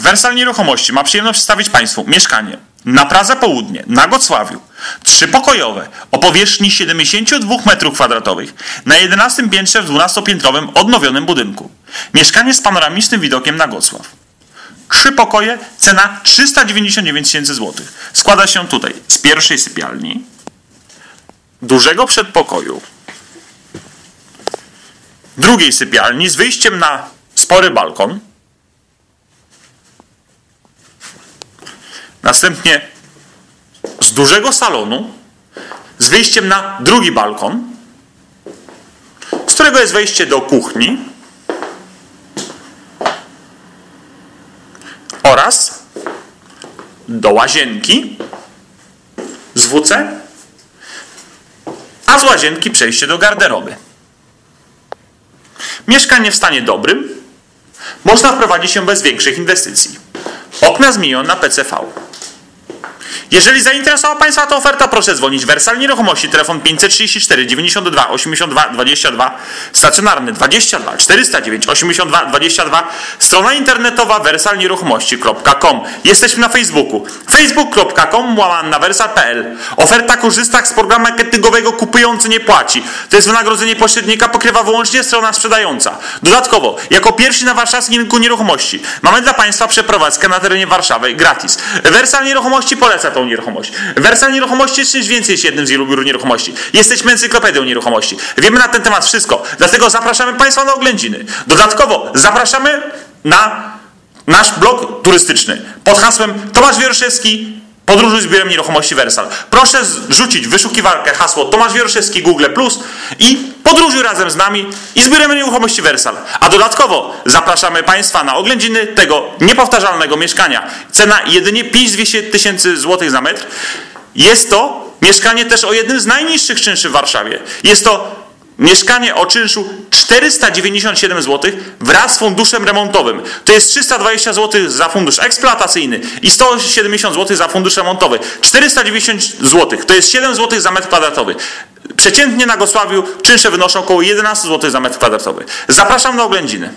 Wersal Nieruchomości ma przyjemność przedstawić Państwu mieszkanie na Pradze Południe, na Gocławiu, trzypokojowe o powierzchni 72 m2 na 11 piętrze w 12-piętrowym odnowionym budynku. Mieszkanie z panoramicznym widokiem na Gocław. Trzy pokoje, cena 399 tysięcy złotych. Składa się tutaj z pierwszej sypialni, dużego przedpokoju, drugiej sypialni z wyjściem na spory balkon, następnie z dużego salonu z wyjściem na drugi balkon, z którego jest wejście do kuchni oraz do łazienki z WC, a z łazienki przejście do garderoby. Mieszkanie w stanie dobrym można wprowadzić się bez większych inwestycji. Okna z milion na PCV. Jeżeli zainteresowała Państwa ta oferta, proszę dzwonić. Wersal Nieruchomości, telefon 534 92 82 22, stacjonarny 22 409 82 22, strona internetowa wersalnieruchomości.com. Jesteśmy na Facebooku. facebook.com łamane na wersal.pl. Oferta korzysta z programu marketingowego kupujący nie płaci. To jest wynagrodzenie pośrednika pokrywa wyłącznie strona sprzedająca. Dodatkowo, jako pierwsi na warszawskim rynku nieruchomości, mamy dla Państwa przeprowadzkę na terenie Warszawy gratis. Wersal Nieruchomości poleca tą nieruchomość. Wersal Nieruchomości jest czymś więcej niż jednym z wielu biur nieruchomości. Jesteśmy encyklopedią nieruchomości. Wiemy na ten temat wszystko. Dlatego zapraszamy Państwa na oględziny. Dodatkowo zapraszamy na nasz blog turystyczny pod hasłem Tomasz Wieruszewski Podróżuj z biurem nieruchomości Wersal. Proszę rzucić wyszukiwarkę hasło Tomasz Wieruszewski Google Plus i podróżuj razem z nami i z biurem nieruchomości Wersal. A dodatkowo zapraszamy Państwa na oględziny tego niepowtarzalnego mieszkania. Cena jedynie 5200 tysięcy złotych za metr. Jest to mieszkanie też o jednym z najniższych czynszy w Warszawie. Jest to Mieszkanie o czynszu 497 zł wraz z funduszem remontowym. To jest 320 zł za fundusz eksploatacyjny i 170 zł za fundusz remontowy. 490 zł to jest 7 zł za metr kwadratowy. Przeciętnie na Gosławiu czynsze wynoszą około 11 zł za metr kwadratowy. Zapraszam na oględziny.